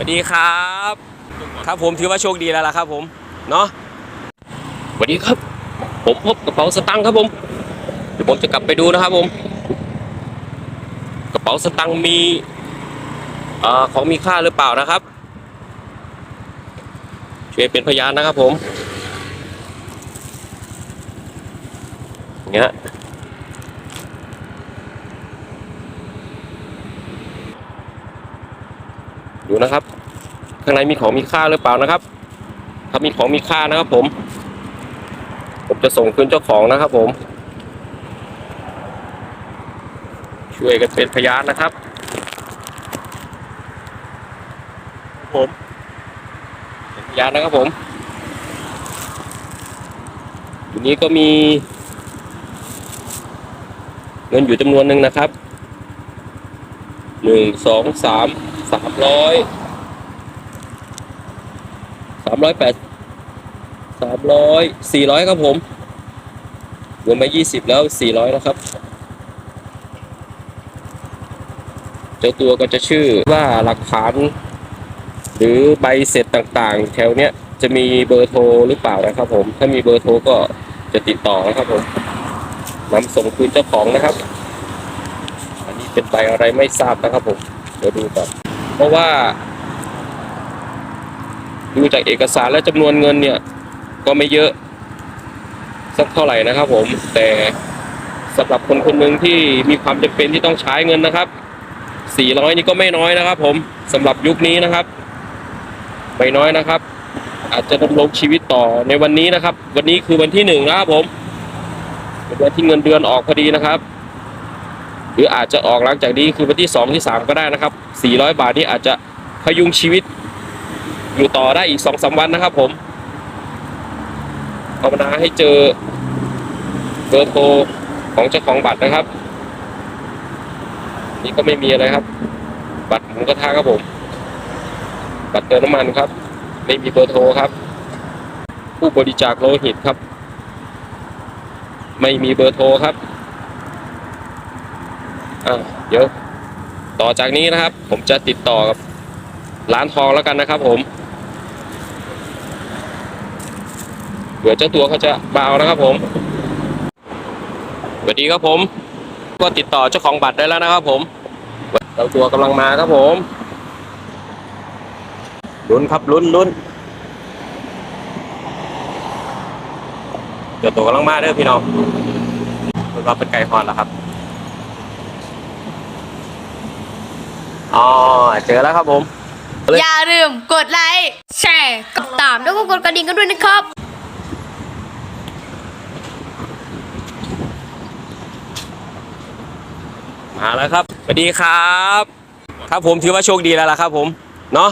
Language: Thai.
สวัสดีครับ ครับผมถือว่าโชคดีแล้วล่ะครับ ผมเนาะสวัสดีครับ ผมพบกระเป๋าสตังค์ครับผมเดี๋ยวผมจะกลับไปดูนะครับผม กระเป๋าสตังค์มีอ่อของมีค่าหรือเปล่านะครับช่วยเป็นพยานนะครับผมอย่างเงี้ย ดูนะครับ ข้างในมีของมีค่าหรือเปล่านะครับ ถ้ามีของมีค่านะครับ ผม ผมจะส่งคืนเจ้าของนะครับ ผม ช่วยกันเป็นพยานนะครับ ผมเป็นพยานนะครับผมอยู่นี้ก็มีเงินอยู่จำนวนหนึ่งนะครับหนึ่งสองสามสามร้อยสามร้อยแปดสามร้อยสี่ร้อยครับผมรวมไปยี่สิบแล้วสี่ร้อยนะครับ เจ้าตัวก็จะชื่อว่าหลักฐาน หรือใบเสร็จต่างๆ แถวเนี้ยจะมีเบอร์โทรหรือเปล่านะครับผม ถ้ามีเบอร์โทรก็จะติดต่อนะครับผมนำส่งคืนเจ้าของนะครับ อันนี้เป็นใบอะไรไม่ทราบนะครับผม เดี๋ยวดูก่อน เพราะว่า ดูจากเอกสารและจำนวนเงินเนี่ย ก็ไม่เยอะ สักเท่าไหร่นะครับผม แต่สำหรับคนคนหนึ่งที่มีความจำเป็นที่ต้องใช้เงินนะครับ 400 นี่ก็ไม่น้อยนะครับ ผมสำหรับยุคนี้นะครับ ไม่น้อยนะครับ อาจจะดำรงชีวิตต่อในวันนี้นะครับ วันนี้คือวันที่หนึ่งนะครับผมเป็นวันที่เงินเดือนออกพอดีนะครับ รืออาจจะออกหลังจากนี้คือวันที่สองที่สามก็ได้นะครับ 400 บาทนี้อาจจะพยุงชีวิต อยู่ต่อได้อีกสองสามวันนะครับ ผมภาวนาให้เจอเบอร์โทรของเจ้าของบัตรนะครับ นี่ก็ไม่มีอะไรครับ บัตรหมูกระทะครับผม บัตรเติมน้ำมันครับ ไม่มีเบอร์โทรครับ ผู้บริจาคโลหิตครับ ไม่มีเบอร์โทรครับ อ่าเดี๋ยวต่อจากนี้นะครับ ผมจะติดต่อกับร้านทองแล้วกันนะครับ ผมเดี๋ยวเจ้าตัวเขาจะเอานะครับผมสวัสดีครับผม ก็ติดต่อเจ้าของบัตรได้แล้วนะครับ ผมเจ้าตัวกำลังมาครับผมลุ้นครับลุ้นลุ้นเจ้าตัวกำลังมาเด้อพี่น้องเราเป็นไก่ฮอนแล้วครับ อ๋อเจอแล้วครับผม อย่าลืมกดไลค์แชร์กดตามแล้วก็กดกระดิ่งกันด้วยนะครับ มาแล้วครับสวัสดีครับ ครับผมถือว่าโชคดีแล้วล่ะครับผม เนาะ